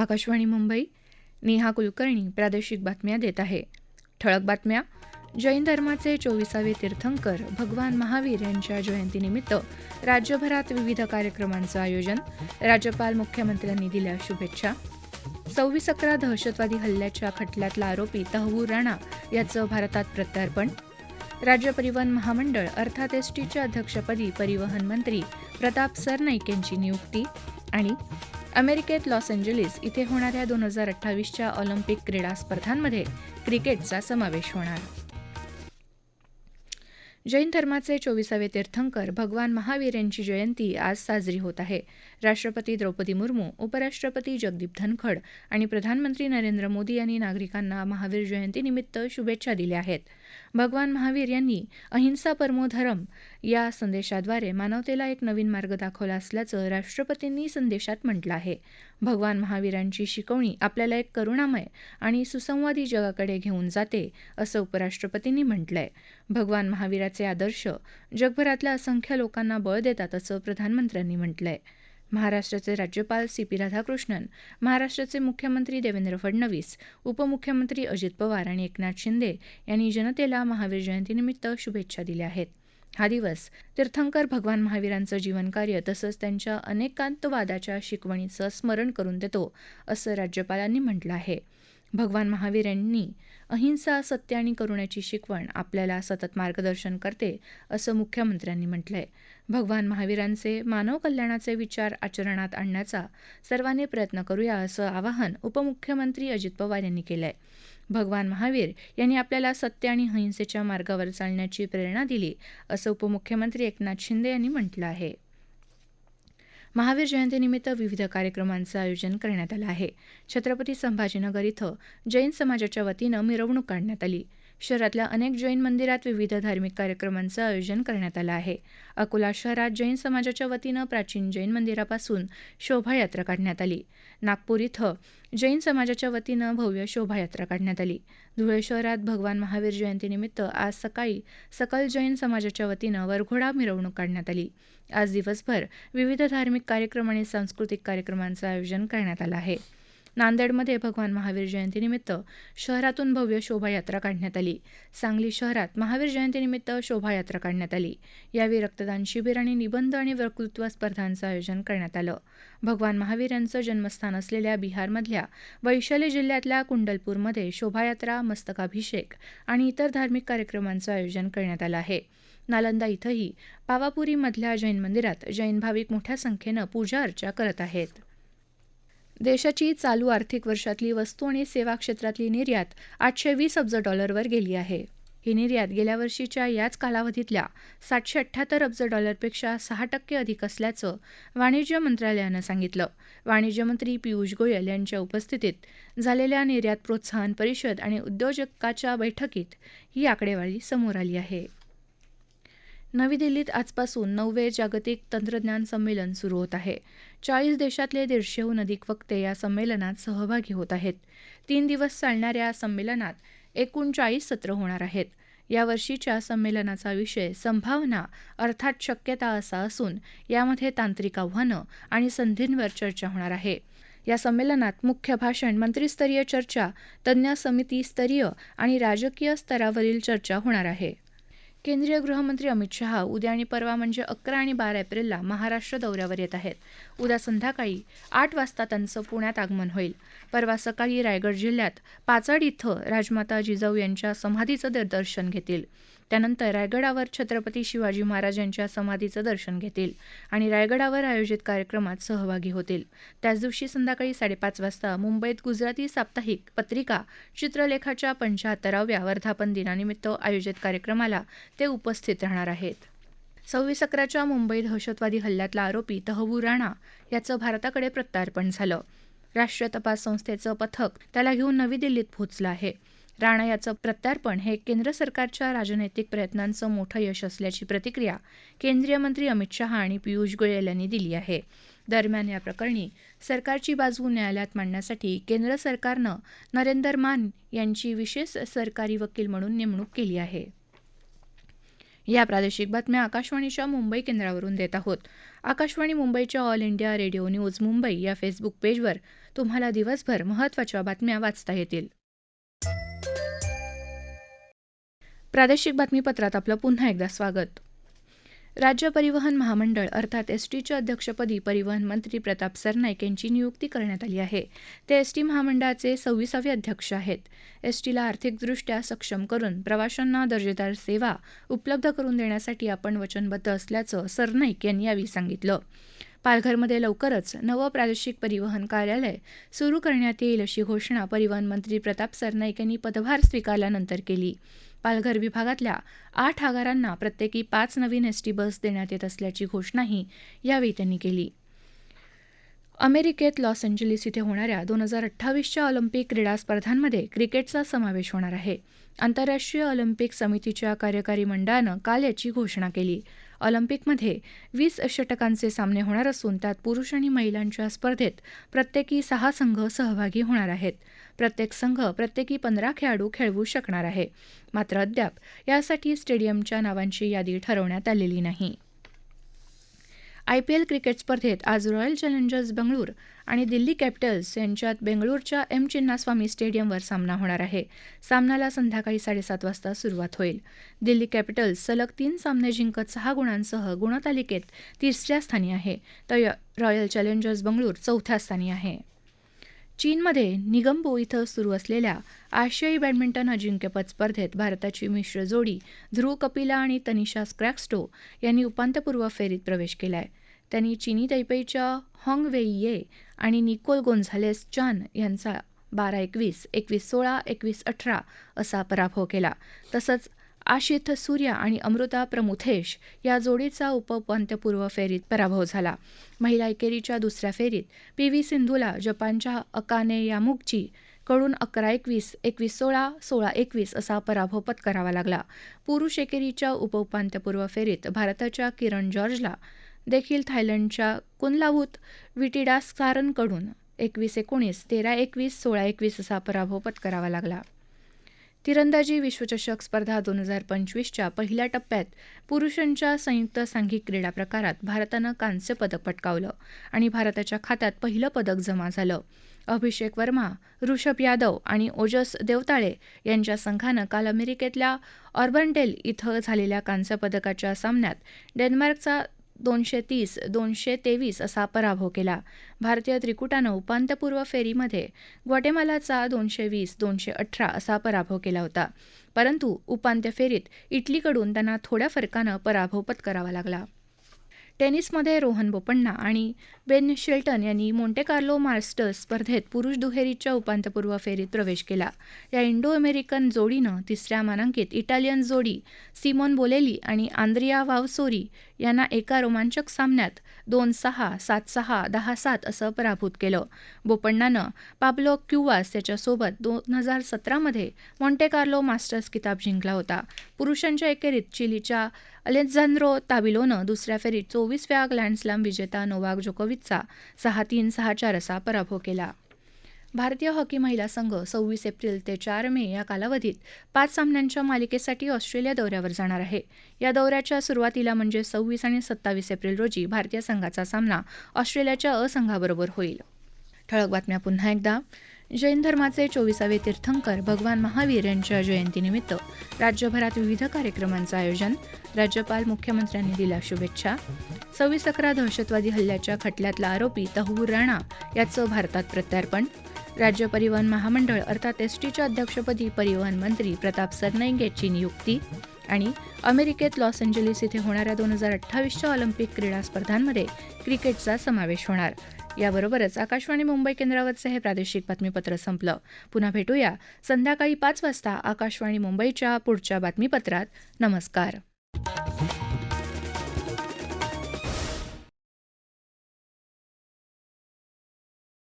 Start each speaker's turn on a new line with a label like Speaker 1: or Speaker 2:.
Speaker 1: आकाशवाणी मुंबई नेहा कुलकर्णी प्रादेशिक बातम्या देत आहे ठळक बातम्या जैन धर्माचे चोवीसावे तीर्थंकर भगवान महावीर यांच्या जयंतीनिमित्त राज्यभरात विविध कार्यक्रमांचं आयोजन राज्यपाल मुख्यमंत्र्यांनी दिल्या शुभेच्छा सव्वीस अकरा दहशतवादी हल्ल्याच्या खटल्यातला आरोपी तहवूर राणा याचं भारतात प्रत्यार्पण राज्य परिवहन महामंडळ अर्थात एसटीच्या अध्यक्षपदी परिवहन मंत्री प्रताप सरनाईक यांची नियुक्ती आणि अमेरिकेत लॉस एंजलिस इथे होणाऱ्या दोन हजार अठ्ठावीसच्या ऑलिम्पिक क्रीडा स्पर्धांमध्ये क्रिकेटचा समावेश होणार जैन धर्माचे चोविसावे तीर्थंकर भगवान महावीर यांची जयंती आज साजरी होत आहे राष्ट्रपती द्रौपदी मुर्मू उपराष्ट्रपती जगदीप धनखड आणि प्रधानमंत्री नरेंद्र मोदी यांनी नागरिकांना महावीर जयंतीनिमित्त शुभेच्छा दिल्या आहेत भगवान महावीर यांनी अहिंसा परमो धर्म या संदेशाद्वारे मानवतेला एक नवीन मार्ग दाखवला असल्याचं राष्ट्रपतींनी संदेशात म्हटलं आहे भगवान महावीरांची शिकवणी आपल्याला एक करुणामय आणि सुसंवादी जगाकडे घेऊन जाते असं उपराष्ट्रपतींनी म्हटलंय भगवान महावीराचे आदर्श जगभरातल्या असंख्य लोकांना बळ देतात असं प्रधानमंत्र्यांनी म्हटलंय महाराष्ट्राचे राज्यपाल सी पी राधाकृष्णन महाराष्ट्राचे मुख्यमंत्री देवेंद्र फडणवीस उपमुख्यमंत्री अजित पवार आणि एकनाथ शिंदे यांनी जनतेला महावीर जयंतीनिमित्त शुभेच्छा दिल्या आहेत हा दिवस तीर्थंकर भगवान महावीरांचं जीवनकार्य तसंच त्यांच्या अनेकांतवादाच्या शिकवणीचं स्मरण करून देतो असं राज्यपालांनी म्हटलं आहे भगवान महावीर यांनी अहिंसा सत्य आणि करुण्याची शिकवण आपल्याला सतत मार्गदर्शन करते असं मुख्यमंत्र्यांनी म्हटलंय भगवान महावीरांचे मानव कल्याणाचे विचार आचरणात आणण्याचा सर्वांनी प्रयत्न करूया असं आवाहन उपमुख्यमंत्री अजित पवार यांनी केलंय भगवान महावीर यांनी आपल्याला सत्य आणि अहिंसेच्या मार्गावर चालण्याची प्रेरणा दिली असं उपमुख्यमंत्री एकनाथ शिंदे यांनी म्हटलं आहे महावीर जयंतीनिमित्त विविध कार्यक्रमांचं आयोजन करण्यात आलं आहे छत्रपती संभाजीनगर इथं जैन समाजाच्या वतीनं मिरवणूक काढण्यात आली शहरातल्या अनेक जैन मंदिरात विविध धार्मिक कार्यक्रमांचं आयोजन करण्यात आलं आहे अकोला शहरात जैन समाजाच्या वतीनं प्राचीन जैन मंदिरापासून शोभायात्रा काढण्यात आली नागपूर इथं जैन समाजाच्या वतीनं भव्य शोभायात्रा काढण्यात आली धुळे शहरात भगवान महावीर जयंतीनिमित्त आज सकाळी सकल जैन समाजाच्या वतीनं वरघोडा मिरवणूक काढण्यात आली आज दिवसभर विविध धार्मिक कार्यक्रम आणि सांस्कृतिक कार्यक्रमांचं आयोजन करण्यात आलं आहे नांदेडमध्ये भगवान महावीर जयंतीनिमित्त शहरातून भव्य शोभायात्रा काढण्यात आली सांगली शहरात महावीर जयंतीनिमित्त शोभायात्रा काढण्यात आली यावेळी रक्तदान शिबिर आणि निबंध आणि वक्तृत्व स्पर्धांचं आयोजन करण्यात आलं भगवान महावीर यांचं जन्मस्थान असलेल्या बिहारमधल्या वैशाली जिल्ह्यातल्या कुंडलपूरमध्ये शोभायात्रा मस्तकाभिषेक आणि इतर धार्मिक कार्यक्रमांचं आयोजन करण्यात आलं आहे नालंदा इथंही पावापुरीमधल्या जैन मंदिरात जैन भाविक मोठ्या संख्येनं पूजा अर्चा करत आहेत देशाची चालू आर्थिक वर्षातली वस्तू आणि सेवा क्षेत्रातली निर्यात आठशे वीस अब्ज डॉलरवर गेली आहे ही निर्यात गेल्या वर्षीच्या याच कालावधीतल्या सातशे अठ्ठ्याहत्तर अब्ज डॉलरपेक्षा सहा टक्के अधिक असल्याचं वाणिज्य मंत्रालयानं सांगितलं वाणिज्य मंत्री पियुष गोयल यांच्या उपस्थितीत झालेल्या निर्यात प्रोत्साहन परिषद आणि उद्योजकाच्या बैठकीत ही आकडेवारी समोर आली आहे नवी दिल्लीत आजपासून नववे जागतिक तंत्रज्ञान संमेलन सुरू होत आहे चाळीस देशातले दीडशेहून अधिक वक्ते या संमेलनात सहभागी होत आहेत तीन दिवस चालणाऱ्या या संमेलनात एकूण चाळीस सत्र होणार आहेत यावर्षीच्या संमेलनाचा विषय संभावना अर्थात शक्यता असा असून यामध्ये तांत्रिक आव्हानं आणि संधींवर चर्चा होणार आहे या संमेलनात मुख्य भाषण मंत्रीस्तरीय चर्चा तज्ज्ञ समितीस्तरीय आणि राजकीय स्तरावरील चर्चा होणार आहे केंद्रीय गृहमंत्री अमित शहा उद्या आणि परवा म्हणजे अकरा आणि बारा एप्रिलला महाराष्ट्र दौऱ्यावर येत आहेत उद्या संध्याकाळी आठ वाजता त्यांचं पुण्यात आगमन होईल परवा सकाळी रायगड जिल्ह्यात पाचड इथं राजमाता जिजाऊ यांच्या समाधीचं दर्शन घेतील त्यानंतर रायगडावर छत्रपती शिवाजी महाराज यांच्या समाधीचं दर्शन घेतील आणि रायगडावर आयोजित कार्यक्रमात सहभागी होतील त्याच दिवशी संध्याकाळी साडेपाच वाजता मुंबईत गुजराती साप्ताहिक पत्रिका चित्रलेखाच्या पंचाहत्तराव्या वर्धापन दिनानिमित्त आयोजित कार्यक्रमाला ते उपस्थित राहणार आहेत सव्वीस अकराच्या मुंबई दहशतवादी हल्ल्यातला आरोपी तहबू राणा याचं भारताकडे प्रत्यार्पण झालं राष्ट्रीय तपास संस्थेचं पथक त्याला घेऊन नवी दिल्लीत पोहोचलं आहे राणा याचं प्रत्यार्पण हे केंद्र सरकारच्या राजनैतिक प्रयत्नांचं मोठं यश असल्याची प्रतिक्रिया केंद्रीय मंत्री अमित शहा आणि पियुष गोयल यांनी दिली आहे दरम्यान या प्रकरणी सरकारची बाजू न्यायालयात मांडण्यासाठी केंद्र सरकारनं नरेंदर मान यांची विशेष सरकारी वकील म्हणून नेमणूक केली आहे या प्रादेशिक बातम्या आकाशवाणीच्या मुंबई केंद्रावरून देत आहोत आकाशवाणी मुंबईच्या all India radio news Mumbai या फेसबुक पेजवर तुम्हाला दिवसभर महत्त्वाच्या बातम्या वाचता येतील प्रादेशिक बातमीपत्रात आपलं पुन्हा एकदा स्वागत राज्य परिवहन महामंडळ अर्थात एस टीच्या अध्यक्षपदी परिवहन मंत्री प्रताप सरनाईक यांची नियुक्ती करण्यात आली आहे ते एस टी महामंडळाचे सव्वीसावे अध्यक्ष आहेत एस टीला आर्थिकदृष्ट्या सक्षम करून प्रवाशांना दर्जेदार सेवा उपलब्ध करून देण्यासाठी आपण वचनबद्ध असल्याचं सरनाईक यांनी यावेळी सांगितलं पालघरमध्ये लवकरच नवं प्रादेशिक परिवहन कार्यालय सुरू करण्यात येईल अशी घोषणा परिवहन मंत्री प्रताप सरनाईक यांनी पदभार स्वीकारल्यानंतर केली पालघर विभागातल्या आठ आगारांना प्रत्येकी पाच नवीन एस टी बस देण्यात येत असल्याची घोषणाही यावेळी त्यांनी केली अमेरिकेत लॉस एंजलिस इथे होणाऱ्या दोन हजार अठ्ठावीसच्या ऑलिम्पिक क्रीडा स्पर्धांमध्ये क्रिकेटचा समावेश होणार आहे आंतरराष्ट्रीय ऑलिम्पिक समितीच्या कार्यकारी मंडळानं काल याची घोषणा केली ऑलिम्पिकमध्ये वीस षटकांचे सामने होणार असून त्यात पुरुष आणि महिलांच्या स्पर्धेत प्रत्येकी सहा संघ सहभागी होणार आहेत प्रत्येक संघ प्रत्येकी पंधरा खेळाडू खेळवू शकणार आहे मात्र अद्याप यासाठी स्टेडियमच्या नावांची यादी ठरवण्यात आलेली नाही आय पी एल क्रिकेट स्पर्धेत आज रॉयल चॅलेंजर्स बंगळूर आणि दिल्ली कॅपिटल्स यांच्यात बेंगळूरच्या एम चिन्नास्वामी स्टेडियमवर सामना होणार आहे सामन्याला संध्याकाळी साडेसात वाजता सुरुवात होईल दिल्ली कॅपिटल्स सलग तीन सामने जिंकत सहा गुणांसह गुणतालिकेत तिसऱ्या स्थानी आहे तर रॉयल चॅलेंजर्स बंगळूर चौथ्या स्थानी आहे चीनमध्ये निगमबो इथं सुरू असलेल्या आशियाई बॅडमिंटन अजिंक्यपद स्पर्धेत भारताची मिश्र जोडी ध्रुव कपिला आणि तनिषा स्क्रॅक्स्टो यांनी उपांत्यपूर्व फेरीत प्रवेश केला आहे त्यांनी चीनी तैपेईच्या हॉंग वेई ये आणि निकोल गोन्झालेस चान यांचा बारा एकवीस एकवीस सोळा एकवीस अठरा असा पराभव केला तसंच आशिथ सूर्या आणि अमृता प्रमुथेश या जोडीचा उपउपांत्यपूर्व फेरीत पराभव झाला महिला एकेरीच्या दुसऱ्या फेरीत पी व्ही सिंधूला जपानच्या अकाने यामुगची कडून अकरा एकवीस एकवीस सोळा सोळा एकवीस असा पराभव पत्करावा लागला पुरुष एकेरीच्या उपउपांत्यपूर्व फेरीत भारताच्या किरण जॉर्जला देखील थायलंडच्या कुनलावूत विटिडास्कारनकडून एकवीस एकोणीस तेरा एकवीस सोळा एकवीस असा पराभव पत्करावा लागला तिरंदाजी विश्वचषक स्पर्धा दोन हजार पंचवीसच्या पहिल्या टप्प्यात पुरुषांच्या संयुक्त सांघिक क्रीडा प्रकारात भारतानं कांस्य पदक पटकावलं आणि भारताच्या खात्यात पहिलं पदक जमा झालं अभिषेक वर्मा ऋषभ यादव आणि ओजस देवताळे यांच्या संघानं काल अमेरिकेतल्या ऑर्बनडेल इथं झालेल्या कांस्य पदकाच्या सामन्यात डेन्मार्कचा दोनशे तीस दोनशे तेवीस असा पराभव केला भारतीय त्रिकुटानं उपांत्यपूर्व फेरीमध्ये ग्वाटेमालाचा दोनशे वीस दोनशे अठरा असा पराभव केला होता परंतु उपांत्य फेरीत इटलीकडून त्यांना थोड्या फरकानं पराभव पत्करावा लागला टेनिसमध्ये रोहन बोपण्णा आणि बेन शेल्टन यांनी कार्लो मास्टर्स स्पर्धेत पुरुष दुहेरीच्या उपांत्यपूर्व फेरीत प्रवेश केला या इंडो अमेरिकन जोडीनं तिसऱ्या मानांकित इटालियन जोडी सिमोन बोलेली आणि आंद्रिया वावसोरी यांना एका रोमांचक सामन्यात दोन सहा सात सहा दहा सात असं पराभूत केलं बोपण्णानं पाब्लो क्युवास याच्यासोबत दोन हजार सतरामध्ये कार्लो मास्टर्स किताब जिंकला होता पुरुषांच्या एकेरीत चिलीच्या अलेक्झांद्रो ताबिलोनं दुसऱ्या फेरीत चोवीस चोवीसव्या ग्लँडस्लॅम विजेता नोवाक जोकोविचचा सहा तीन सहा चार असा पराभव केला भारतीय हॉकी महिला संघ सव्वीस एप्रिल ते चार मे या कालावधीत पाच सामन्यांच्या मालिकेसाठी ऑस्ट्रेलिया दौऱ्यावर जाणार आहे या दौऱ्याच्या सुरुवातीला म्हणजे सव्वीस आणि सत्तावीस एप्रिल रोजी भारतीय संघाचा सामना ऑस्ट्रेलियाच्या असंघाबरोबर होईल ठळक बातम्या पुन्हा एकदा जैन धर्माचे चोवीसावे तीर्थंकर भगवान महावीर यांच्या जयंतीनिमित्त राज्यभरात विविध कार्यक्रमांचं आयोजन राज्यपाल मुख्यमंत्र्यांनी दिल्या शुभेच्छा सव्वीस अकरा दहशतवादी हल्ल्याच्या खटल्यातला आरोपी तहवूर राणा याचं भारतात प्रत्यार्पण राज्य परिवहन महामंडळ अर्थात एसटीच्या अध्यक्षपदी परिवहन मंत्री प्रताप सरनाईक यांची नियुक्ती आणि अमेरिकेत लॉस एंजलिस इथे होणाऱ्या दोन हजार अठ्ठावीसच्या ऑलिम्पिक क्रीडा स्पर्धांमध्ये क्रिकेटचा समावेश होणार याबरोबरच आकाशवाणी मुंबई केंद्रावरचं हे प्रादेशिक बातमीपत्र संपलं पुन्हा भेटूया संध्याकाळी पाच वाजता आकाशवाणी मुंबईच्या पुढच्या बातमीपत्रात नमस्कार